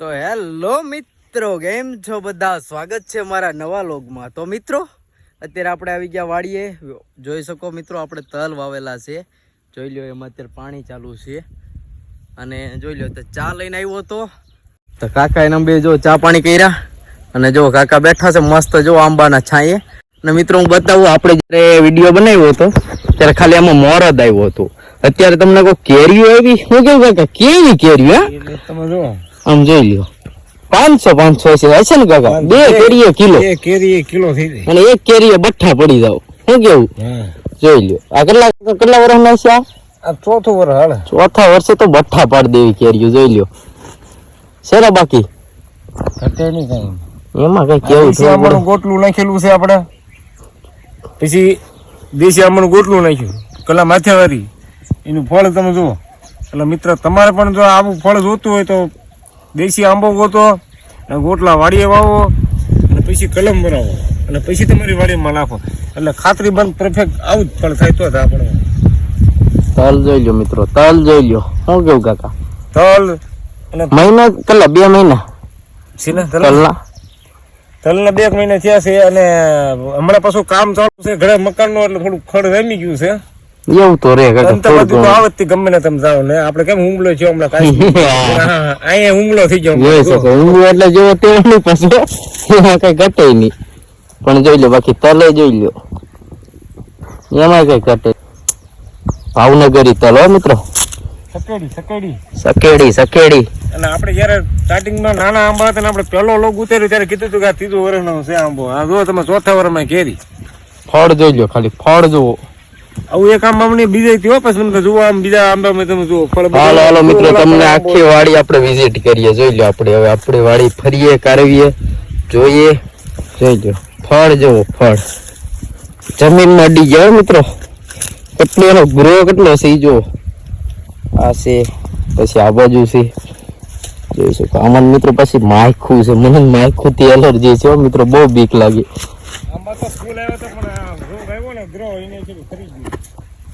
તો હેલો મિત્રો, કેમ છો બધા? સ્વાગત છે મારા નવા લોગમાં તો મિત્રો, અત્યારે આપણે આવી ગયા વાડીએ. જોઈ શકો મિત્રો, આપણે તલ વાવેલા છે. જોઈ લો એમાં અત્યારે પાણી ચાલુ છે. અને જોઈ લો ચા લઈને આવ્યો હતો. તો કાકા એના બે જો ચા પાણી કર્યા. અને જો કાકા બેઠા છે મસ્ત જો આંબાના છાંયે. અને મિત્રો, હું બતાવું, આપણે જ્યારે વીડિયો બનાવ્યો હતો, ત્યારે ખાલી આમાં મોરદ આવ્યો હતો. અત્યારે તમને કોઈ કેરીઓ આવી? હું કેવું કાકા, કેવી કેરીઓ તમે જો આમ જોઈ લ્યો. પાંચસો પાંચસો છે હશે ને કાકા? બે કેરીએ કિલો. બે કેરી એક કિલો થઈ જાય. અને એક કેરીએ બઠ્ઠા પડી જાવ શું કેવું? જોઈ લ્યો. આ કેટલા કેટલા વર્ષના છે આ? આ ચોથું વર્ષ હાલે. ચોથા વર્ષે તો બઠ્ઠા પાડી દેવી કેરીઓ જોઈ લ્યો. શેરા બાકી? ઘટે નહીં કઈ. એમાં કઈ કેવું છે આપણું ગોટલું નાખેલું છે આપણે. પછી દેશી આમણું ગોટલું નાખ્યું. કલા માથેવારી. એનું ફળ તમે જુઓ. એટલે મિત્ર તમારે પણ જો આવું ફળ જોતું હોય તો દેશી આંબો ગોતો અને ગોટલા વાડીએ વાવો અને પછી કલમ બનાવો. અને પછી તમારી વાડીમાં નાખો. એટલે ખાતરી બંધ પરફેક્ટ આવું જ ફળ થાય તો જ આપણે તલ જોઈ લ્યો મિત્રો તલ જોઈ લ્યો. શું કેવું કાકા? તલ અને મહિના કેટલા? બે મહિના? છે તલ તલના? તલના બે મહિના થયા છે અને હમણાં પાછું કામ ચાલુ છે ઘરે મકાનનું એટલે થોડું ખડ રમી ગયું છે. એવું તો રે કાકા અંત બધું તો આવે જ તે ગમે ને તમે જાઓ ને. આપડે કેમ હુમલો છે હમણાં કાંઈ? અહીંયા હુમલો થઈ ગયો જોઈ શકો ઊંઘ એટલે જેવો તેવો નહીં પછી એમાં કઈ ઘટે નહીં. પણ જોઈ લો બાકી તલે જોઈ લો. એમાં કઈ ઘટે ભાવનગરી તલ હો મિત્રો. સકેડી સકેડી. સકેડી સકેડી. અને આપણે જયારે સ્ટાર્ટિંગમાં નાના આંબા હતા ને આપણે પહેલો લોગ ઉતાર્યો ત્યારે કીધું હતું કે આ ત્રીજું વર્ષનો છે આંબો. આ જો તમે ચોથા વર્ષમાં કેરી ફળ જોઈ લો ખાલી ફળ જુઓ. આવું એક આંબા મને બીજા થયો પછી તમને જુઓ આમ બીજા આંબામાં તમે જુઓ ફળ હાલો હાલો મિત્રો તમને આખી વાડી આપણે વિઝિટ કરીએ જોઈ લો આપણે. હવે આપણી વાડી ફરીએ કરવીએ જોઈએ. જોઈ લો ફળ જુઓ ફળ. જમીનમાં અડી ગયા મિત્રો. કેટલો એનો ગ્રો કેટલો છે જો આ છે પછી આ બાજુ છે. જોઈ શકો. આમાં મિત્રો પછી માયખું છે. મને માયખું થી એલર્જી છે મિત્રો. બહુ બીક લાગી. આંબા તો ફૂલ આવ્યો તો પણ રોગ આવ્યો ને ગ્રો એને છે ખરી ગયું.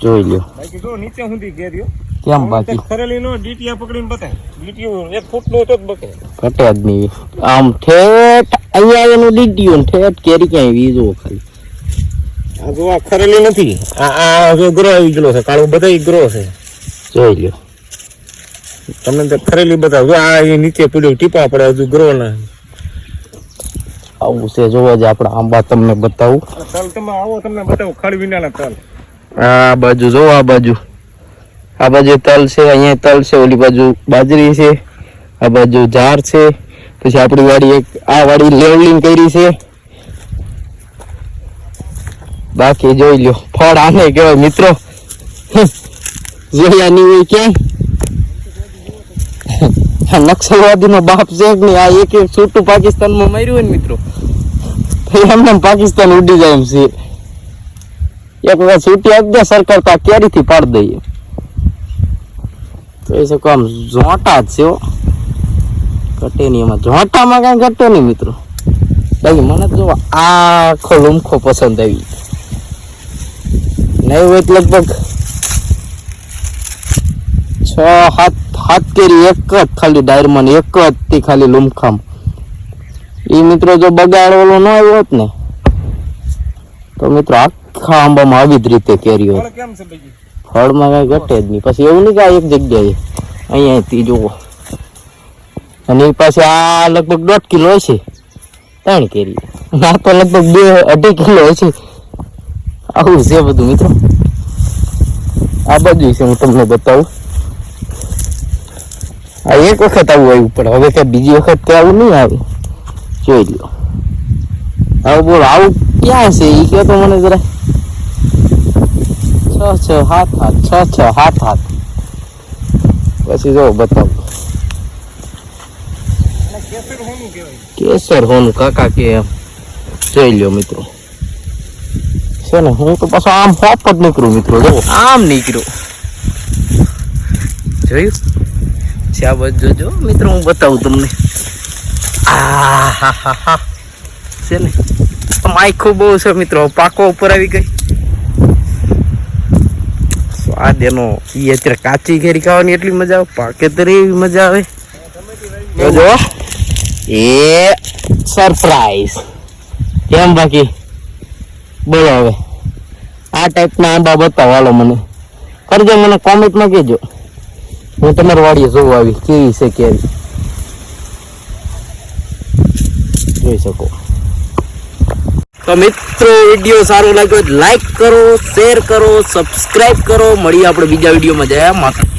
જોઈ લ્યો. બાકી જો નીચે સુધી કેરીઓ કેમ બાકી? ખરેલી નો ડીટીયા પકડીને બતાય. ડીટીયો એક ફૂટ નો તો બકે? કટે જ નહીં. આમ ઠેઠ અહીંયા એનું ડીટીયો ને ઠેઠ કેરી ક્યાંય વીજો ખાલી. આ જો આ ખરેલી નથી. આ આ જો ગ્રો આવી ગયેલો છે. કાળો બધા ગ્રો છે. જોઈ લ્યો. તમને તો ખરેલી બતાવ. જો આ એ નીચે પડ્યું ટીપા પડે હજુ ગ્રો ના આવું છે જોવા જે આપણે આંબા તમને બતાવું. તલ તમે આવો તમને બતાવું ખડ વિનાના તલ. આ બાજુ જો આ બાજુ. આ બાજુ તલ છે અહીંયા તલ છે ઓલી બાજુ બાજરી છે આ બાજુ ઝાર છે પછી આપણી વાડી એક આ વાડી લેવલિંગ કરી છે. બાકી જોઈ લ્યો ફળ આને કહેવાય મિત્રો. જોયા નહીં હોય ક્યાંય. નક્સલવાદી નો બાપ છે આ એક એક છૂટું પાકિસ્તાનમાં માર્યું હોય ને મિત્રો. એમને પાકિસ્તાન ઉડી જાય એમ છે. એક વખત છૂટી આપી દે સરકાર તો આ કેરીથી પાડી દઈએ. તો એ શકો આમ ઝોંટા જ છે ઘટે નહીં, એમાં ઝોંટામાં કાંઈ ઘટે નહીં મિત્રો. બાકી મને તો આખો લુમખો પસંદ આવી નહીં હોય લગભગ છ, સાત સાત કેરી એક જ ખાલી ડાયરમાં એક જ થી ખાલી લુમખામ. એ મિત્રો જો બગાડ ઓલો ન આવ્યો હોત ને તો મિત્રો આખા આંબામાં આવી જ રીતે કેરી હોય ફળમાં કઈ ઘટે જ નહીં. પછી એવું નહીં કે એક જગ્યાએ અહીંયાથી જુઓ. અને એ પાસે આ લગભગ દોઢ કિલો હશે ત્રણ કેરી ના તો લગભગ બે અઢી કિલો હશે. આવું છે બધું મિત્રો. આ બાજુ છે હું તમને બતાવું. આ એક વખત આવું આવ્યું પણ હવે કઈ બીજી વખત તો આવું નહીં આવે જોઈ લો આવું બોલો આવું ક્યાં છે એ કહો તો મને જરા છ છ હાથ હાથ છ છ હાથ હાથ પછી જો બતાવું અને કેસર હોનું કહેવાય કેસર હોનું કાકા કે એમ જોઈ લ્યો મિત્રો છે ને હું તો પાછો આમ હોપ જ નીકળું મિત્રો જો આમ નીકળ્યો જોયું છે આ બધું જોજો. મિત્રો, હું બતાવું તમને. આ હા હા છે ને? માઇખું બહુ છે મિત્રો. પાકો ઉપર આવી ગઈ. સ્વાદ એનો ઈ અત્યારે કાચી ઘેરી ખાવાની એટલી મજા આવે. પાકે તો એવી મજા આવે. જોજો. એ સરપ્રાઈઝ. કેમ બાકી? બોલો હવે. આ ટાઈપના આંબા બતાવો હાલો મને. કરજો મને કોમેન્ટમાં કહેજો. હું તમારી વાડીએ જોવા આવી, કેવી છે કેવી જોઈ શકો. તો મિત્રો, વીડિયો સારો લાગ્યો લાઈક કરો શેર કરો સબસ્ક્રાઇબ કરો. મળીએ આપણે બીજા વિડીયોમાં. જયા માતા